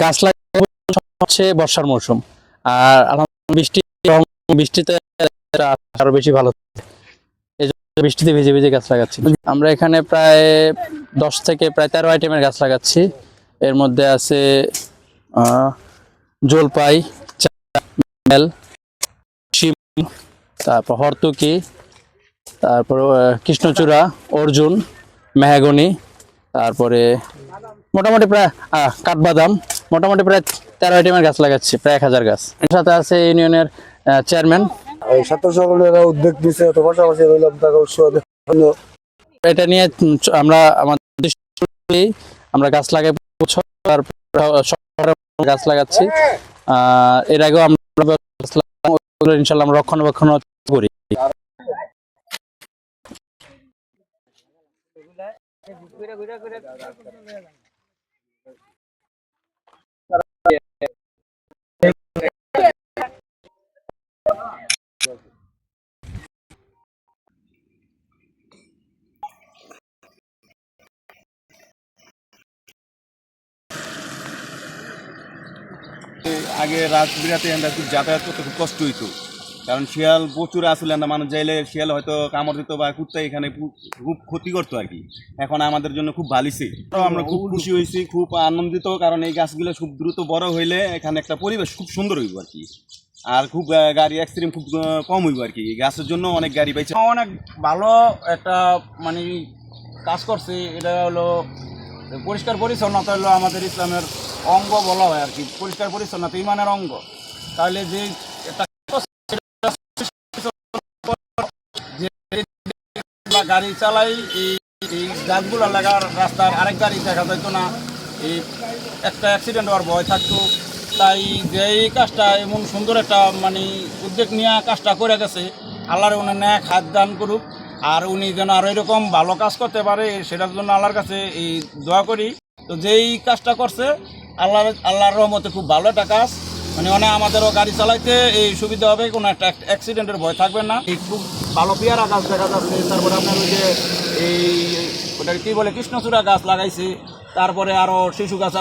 গাছ লাগাবো হচ্ছে বর্ষার মৌসুম আর বৃষ্টি বৃষ্টিতে আরও বেশি ভালো বৃষ্টিতে ভিজে ভিজে গাছ লাগাচ্ছি। আমরা এখানে প্রায় দশ থেকে প্রায় তেরো আইটেমের গাছ লাগাচ্ছি। এর মধ্যে আছে জলপাই, চাল, শিম, তারপর হরতুকি, তারপর কৃষ্ণচূড়া, অর্জুন, মেহাগনি, তারপরে মোটামুটি প্রায় কাঠবাদাম মোটামুটি প্রায় তেরো আইটেমের গাছ লাগাচ্ছি প্রায় এক হাজার গাছ। এর সাথে আছে ইউনিয়নের চেয়ারম্যান। এই ছাত্র সকলেরা উদ্যোগ দিচ্ছে তো পাশাপাশি রইলাম তাকে উৎসাহ এটা নিয়ে আমরা আমাদের আমরা গাছ লাগাই গাছ লাগাচ্ছি। আহ, এর আগেও আমরা ইনশাল্লাহ আমরা রক্ষণাবেক্ষণ করি। আগে রাত বিরাতে আমরা খুব যাতায়াত করতে খুব কষ্ট হইতো। কারণ শিয়াল প্রচুর আসলে আমরা মানুষ যাইলে শিয়াল হয়তো কামড় দিত বা কুত্তা এখানে খুব- ক্ষতি করতো আর কি। এখন আমাদের জন্য খুব ভালিছে আমরা খুব খুশি হয়েছি খুব আনন্দিত কারণ এই গাছগুলো খুব দ্রুত বড় হইলে এখানে একটা পরিবেশ খুব সুন্দর হইব আর কি। আর খুব গাড়ি অ্যাক্সিডেন্ট খুব কম হইব আর কি। এই গাছের জন্য অনেক গাড়ি পাইছে। অনেক ভালো একটা মানে কাজ করছে। এটা হলো পরিষ্কার পরিচ্ছন্নতা হলো আমাদের ইসলামের অঙ্গ বলা হয় আর কি, পরিষ্কার পরিচ্ছন্নতা ইমানের অঙ্গ। তাহলে যে গাড়ি চালাই, এই এই গাছগুলো লাগার রাস্তার আরেক গাড়ি দেখা যেত না। এই একটা অ্যাক্সিডেন্ট হওয়ার ভয় থাকতো। তাই যে এই কাজটা এমন সুন্দর একটা মানে উদ্যোগ নিয়ে কাজটা করে গেছে, আল্লাহর উনি ন্যাক হাত দান করুক। আর উনি যেন আরও এরকম ভালো কাজ করতে পারে, সেটার জন্য আল্লাহর কাছে এই দোয়া করি। তো যেই কাজটা করছে আল্লাহর আল্লাহর রহমতে খুব ভালো একটা কাজ। মানে অনেক আমাদেরও গাড়ি চালাইতে এই সুবিধা হবে, কোনো একটা অ্যাক্সিডেন্টের ভয় থাকবে না। এই খুব ভালো পেয়ারা গাছ দেখা যাচ্ছে। তারপরে আপনার ওই যে এই ওটা কী বলে, কৃষ্ণচূড়া গাছ লাগাইছে। তারপরে আরও শিশু গাছ